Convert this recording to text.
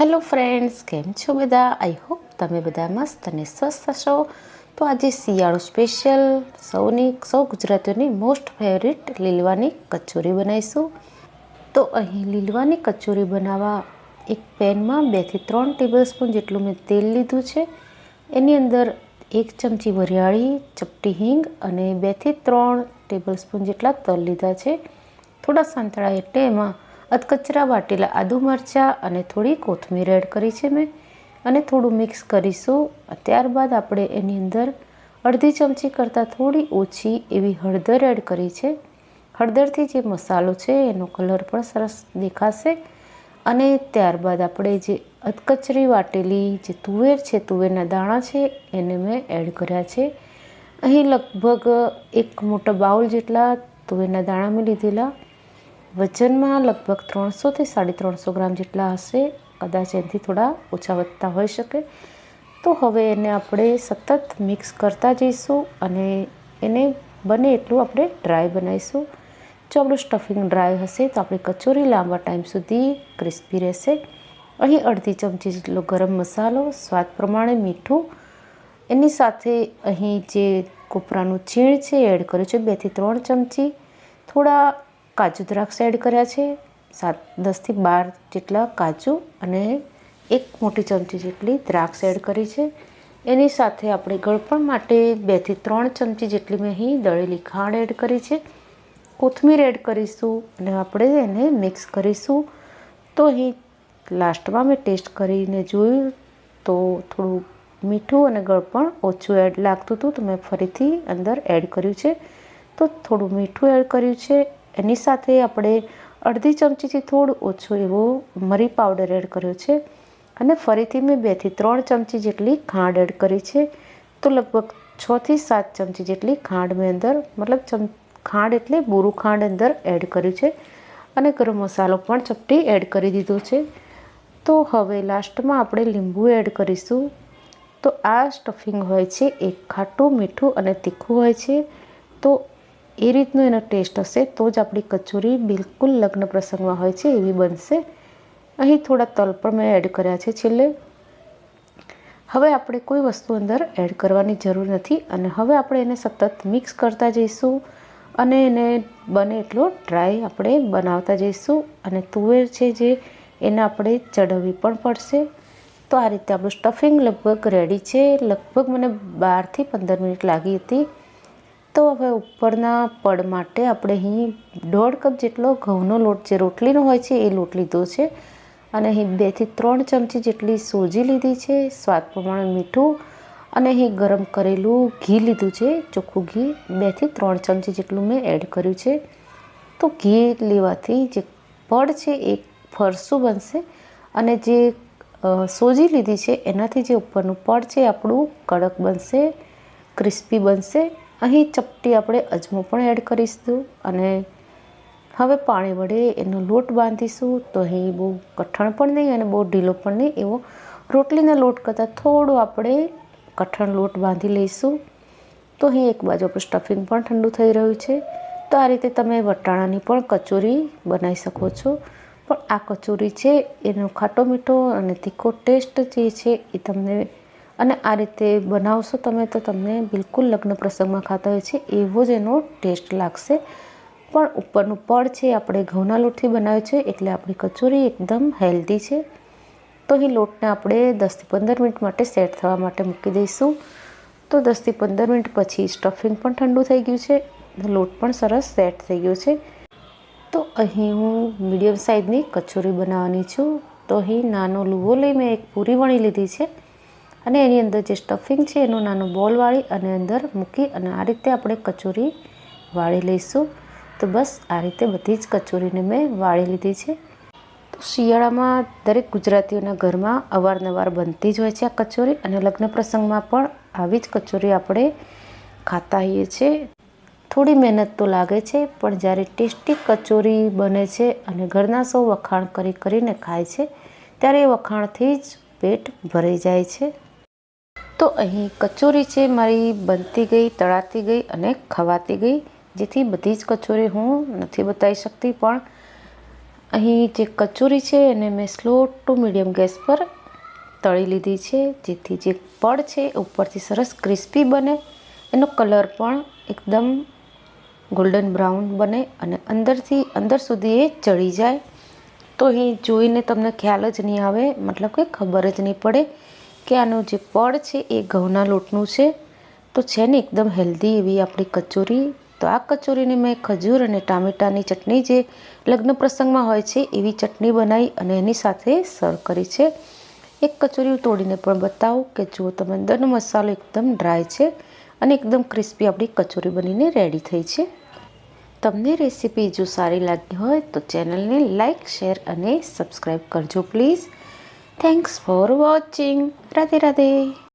Hello friends કેમ છો બધા? આઈ હોપ તમે બધા મસ્ત અને સ્વસ્થ હશો. તો આજે શિયાળો સ્પેશિયલ સૌની, સૌ ગુજરાતીઓની મોસ્ટ ફેવરિટ લીલવાની કચોરી બનાવીશું. તો અહીં લીલવાની કચોરી બનાવવા એક પેનમાં બેથી ત્રણ ટેબલ સ્પૂન જેટલું મેં તેલ લીધું છે. એની અંદર એક ચમચી વરિયાળી, ચપટી હિંગ અને બેથી ત્રણ ટેબલ સ્પૂન જેટલા તલ લીધા છે. થોડા સંતળા એટલે એમાં અધકચરા વાટેલા આદુ મરચાં અને થોડી કોથમીર એડ કરી છે મેં અને થોડું મિક્સ કરીશું. ત્યારબાદ આપણે એની અંદર અડધી ચમચી કરતાં થોડી ઓછી એવી હળદર એડ કરી છે. હળદરથી જે મસાલો છે એનો કલર પણ સરસ દેખાશે. અને ત્યારબાદ આપણે જે અધકચરી વાટેલી જે તુવેર છે, તુવેરના દાણા છે, એને મેં એડ કર્યા છે. અહીં લગભગ એક મોટા બાઉલ જેટલા તુવેરના દાણા મેં લીધેલા. વજનમાં લગભગ ત્રણસોથી સાડી ત્રણસો ગ્રામ જેટલા હશે. કદાચ એનાથી થોડા ઓછા વધતા હોઈ શકે. તો હવે એને આપણે સતત મિક્સ કરતા જઈશું અને એને બને એટલું આપણે ડ્રાય બનાવીશું. જો આપણું સ્ટફિંગ ડ્રાય હશે તો આપણી કચોરી લાંબા ટાઈમ સુધી ક્રિસ્પી રહેશે. અહીં અડધી ચમચી જેટલો ગરમ મસાલો, સ્વાદ પ્રમાણે મીઠું. એની સાથે અહીં જે કોપરાનું છીણ છે એડ કર્યું છે બેથી ત્રણ ચમચી. થોડા કાજુ દ્રાક્ષ એડ કર્યા છે. સાત, દસથી બાર જેટલા કાજુ અને એક મોટી ચમચી જેટલી દ્રાક્ષ એડ કરી છે. એની સાથે આપણે ગળપણ માટે બેથી ત્રણ ચમચી જેટલી મેં અહીં દળેલી ખાંડ એડ કરી છે. કોથમીર એડ કરીશું અને આપણે એને મિક્સ કરીશું. તો અહીં લાસ્ટમાં મેં ટેસ્ટ કરીને જોયું તો થોડું મીઠું અને ગળપણ ઓછું એડ લાગતું હતું તો મેં ફરીથી અંદર એડ કર્યું છે. તો થોડું મીઠું એડ કર્યું છે. એની સાથે આપણે અડધી ચમચીથી થોડું ઓછો એવો મરી પાવડર એડ કર્યો છે અને ફરીથી મેં બેથી ત્રણ ચમચી જેટલી ખાંડ એડ કરી છે. તો લગભગ છથી સાત ચમચી જેટલી ખાંડ મેં અંદર, મતલબ ચમ, ખાંડ એટલે બોરું ખાંડ અંદર એડ કર્યું છે અને ગરમ મસાલો પણ ચપટી એડ કરી દીધો છે. તો હવે લાસ્ટમાં આપણે લીંબુ એડ કરીશું. તો આ સ્ટફિંગ હોય છે એક ખાટું, મીઠું અને તીખું હોય છે. તો એ રીતનો એનો ટેસ્ટ હશે તો જ આપણી કચોરી બિલકુલ લગ્ન પ્રસંગમાં હોય છે, એવી બનશે. અહીં થોડા તલ પણ મેં એડ કર્યા છે છેલ્લે. હવે આપણે કોઈ વસ્તુ અંદર એડ કરવાની જરૂર નથી અને હવે આપણે એને સતત મિક્સ કરતા જઈશું અને એને બને એટલો ડ્રાય આપણે બનાવતા જઈશું અને તુવેર છે જે એને આપણે ચડવવી પણ પડશે. તો આ રીતે આપણું સ્ટફિંગ લગભગ રેડી છે. લગભગ મને બારથી પંદર મિનિટ લાગી હતી. તો હવે ઉપરના પડ માટે આપણે અહીં દોઢ કપ જેટલો ઘઉંનો લોટ જે રોટલીનો હોય છે એ લોટ લીધો છે. અને અહીં બેથી ત્રણ ચમચી જેટલી સોજી લીધી છે, સ્વાદ પ્રમાણે મીઠું. અને અહીં ગરમ કરેલું ઘી લીધું છે, ચોખ્ખું ઘી. બેથી ત્રણ ચમચી જેટલું મેં એડ કર્યું છે. તો ઘી લેવાથી જે પડ છે એ ફરસું બનશે. અને જે સોજી લીધી છે એનાથી જે ઉપરનું પડ છે આપણું કડક બનશે, ક્રિસ્પી બનશે. અહીં ચપટી આપણે અજમો પણ એડ કરીશું અને હવે પાણી વડે એનો લોટ બાંધીશું. તો અહીં બહુ કઠણ પણ નહીં અને બહુ ઢીલો પણ નહીં. એવો રોટલીના લોટ કરતાં થોડો આપણે કઠણ લોટ બાંધી લઈશું. તો અહીં એક બાજુ આપણું સ્ટફિંગ પણ ઠંડુ થઈ રહ્યું છે. તો આ રીતે તમે વટાણાની પણ કચોરી બનાવી શકો છો. પણ આ કચોરી છે, એનો ખાટો મીઠો અને તીખો ટેસ્ટ જે છે એ તમને અને આ રીતે બનાવશો તમે તો તમને બિલકુલ લગ્ન પ્રસંગમાં ખાતા હોય છે, એવો જ એનો ટેસ્ટ લાગશે. પણ ઉપરનું પડ છે, આપણે ઘઉંના લોટથી બનાવ્યું છે, એટલે આપણી કચોરી એકદમ હેલ્ધી છે. તો અહીં લોટને આપણે દસથી પંદર મિનિટ માટે સેટ થવા માટે મૂકી દઈશું. તો દસથી પંદર મિનિટ પછી સ્ટફિંગ પણ ઠંડુ થઈ ગયું છે, લોટ પણ સરસ સેટ થઈ ગયો છે. તો અહીં હું મીડિયમ સાઇઝની કચોરી બનાવવાની છું. તો અહીં નાનો લુવો લઈ મેં એક પૂરી વણી લીધી છે. અને એની અંદર જે સ્ટફિંગ છે, એનું નાનું બોલ વાળી અને અંદર મૂકી અને આ રીતે આપણે કચોરી વાળી લઈશું. તો બસ, આ રીતે બધી જ કચોરીને મેં વાળી લીધી છે. તો શિયાળામાં દરેક ગુજરાતીઓના ઘરમાં અવારનવાર બનતી જ હોય છે આ કચોરી અને લગ્ન પ્રસંગમાં પણ આવી જ કચોરી આપણે ખાતા હોઈએ છીએ. થોડી મહેનત તો લાગે છે, પણ જ્યારે ટેસ્ટી કચોરી બને છે અને ઘરના સૌ વખાણ કરી કરીને ખાય છે, ત્યારે એ વખાણથી જ પેટ ભરાઈ જાય છે. તો અહીં કચોરી છે મારી બનતી ગઈ, તળાતી ગઈ અને ખવાતી ગઈ, જેથી બધી જ કચોરી હું નથી બતાવી શકતી. પણ અહીં જે કચોરી છે એને મેં સ્લો ટુ મીડિયમ ગેસ પર તળી લીધી છે, જેથી જે પડ છે ઉપરથી સરસ ક્રિસ્પી બને. એનો કલર પણ એકદમ ગોલ્ડન બ્રાઉન બને અને અંદરથી અંદર સુધી એ ચડી જાય. તો અહીં જોઈને તમને ખ્યાલ જ નહીં આવે, મતલબ કે ખબર જ નહીં પડે કે આનું જે પડ છે એ ઘઉંના લોટનું છે. તો છે ને એકદમ હેલ્ધી એવી આપણી કચોરી. તો આ કચોરીને મેં ખજૂર અને ટામેટાની ચટણી જે લગ્ન પ્રસંગમાં હોય છે એવી ચટણી બનાવી અને એની સાથે સર્વ કરી છે. એક કચોરી તોડીને પણ બતાવું કે જુઓ તમે અંદરનો મસાલો એકદમ ડ્રાય છે અને એકદમ ક્રિસ્પી આપણી કચોરી બનીને રેડી થઈ છે. તમને રેસીપી જો સારી લાગી હોય તો ચેનલને લાઇક શેર અને સબસ્ક્રાઈબ કરજો, please. Thanks for watching. Radhe Radhe.